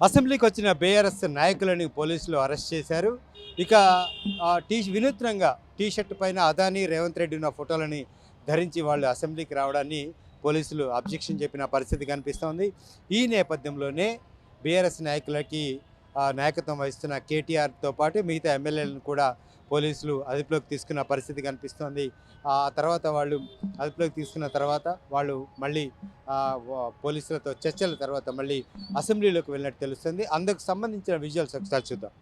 అసెంబ్లీకి వచ్చిన బీఆర్ఎస్ నాయకులని పోలీసులు అరెస్ట్ చేశారు. ఇక ఆ, టీ వినూత్నంగా టీ షర్ట్ పైన అదానీ రేవంత్ రెడ్డి ఉన్న ఫోటోలని ధరించి వాళ్ళు అసెంబ్లీకి రావడాన్ని పోలీసులు అబ్జెక్షన్ చెప్పిన పరిస్థితి కనిపిస్తోంది. ఈ నేపథ్యంలోనే బీఆర్ఎస్ నాయకులకి నాయకత్వం వహిస్తున్న కేటీఆర్తో పాటు మిగతా ఎమ్మెల్యేలను కూడా పోలీసులు అదుపులోకి తీసుకున్న పరిస్థితి కనిపిస్తోంది. ఆ తర్వాత వాళ్ళు అదుపులోకి తీసుకున్న తర్వాత వాళ్ళు మళ్ళీ పోలీసులతో చర్చల తర్వాత మళ్ళీ అసెంబ్లీలోకి వెళ్ళినట్టు తెలుస్తుంది. అందుకు సంబంధించిన విజువల్స్ ఒకసారి చూద్దాం.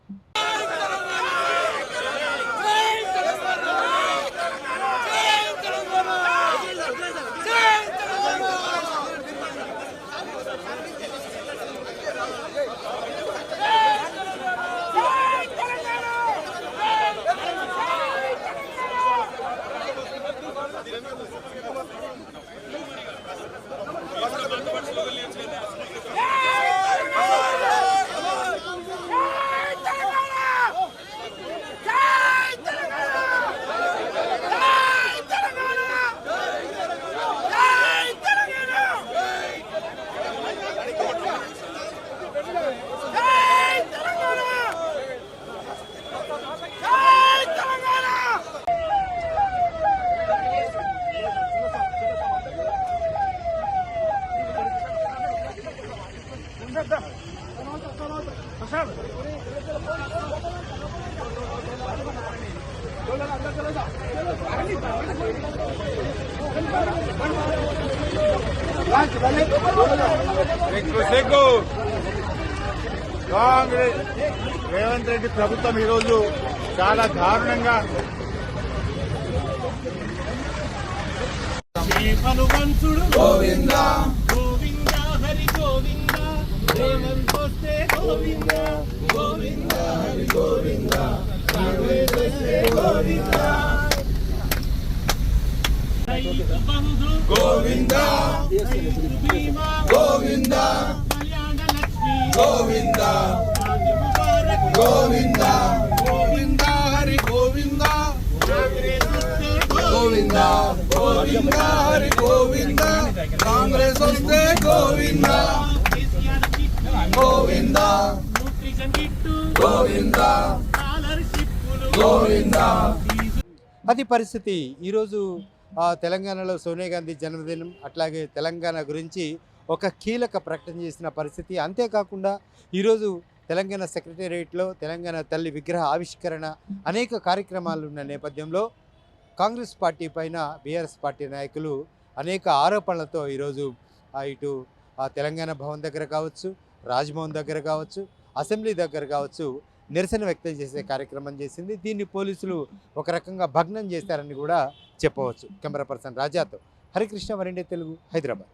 సిగ్గు కాంగ్రెస్ రేవంత్ రెడ్డి ప్రభుత్వం ఈరోజు చాలా దారుణంగా హనుమంతుడు గోవింద. గోవింద గోవింద హరి గోవింద. కాంగ్రెస్ వస్తే గోవింద. రైతు బంధు గోవింద హరి గోవింద గోవింద గోవింద హరి గోవింద కాంగ్రెస్ వస్తే Govinda Govinda. Nutrition kit Govinda. స్కాలర్షిప్లు గోవింద. అది పరిస్థితి. ఈరోజు తెలంగాణలో సోనియా గాంధీ జన్మదినం అట్లాగే తెలంగాణ గురించి ఒక కీలక ప్రకటన చేసిన పరిస్థితి. అంతేకాకుండా ఈరోజు తెలంగాణ సెక్రటేరియట్లో తెలంగాణ తల్లి విగ్రహ ఆవిష్కరణ అనేక కార్యక్రమాలు ఉన్న నేపథ్యంలో కాంగ్రెస్ పార్టీ పైన బీఆర్ఎస్ పార్టీ నాయకులు అనేక ఆరోపణలతో ఈరోజు ఇటు తెలంగాణ భవన్ దగ్గర కావచ్చు రాజ్భవన్ దగ్గర కావచ్చు అసెంబ్లీ దగ్గర కావచ్చు నిరసన వ్యక్తం చేసే కార్యక్రమం చేసింది. దీన్ని పోలీసులు ఒక రకంగా భగ్నం చేశారని కూడా చెప్పవచ్చు. కెమెరా పర్సన్ రాజాతో హరికృష్ణ వరిండే తెలుగు హైదరాబాద్.